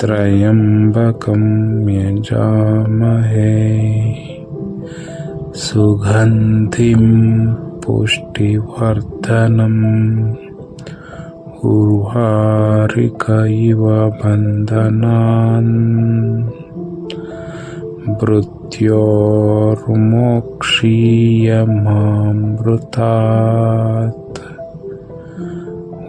त्र्यम्बकं यजामहे सुगन्धिं पुष्टिवर्धनम् उर्वारिक इव बन्धनान् मृत्योर्मोक्षीयमामृतात्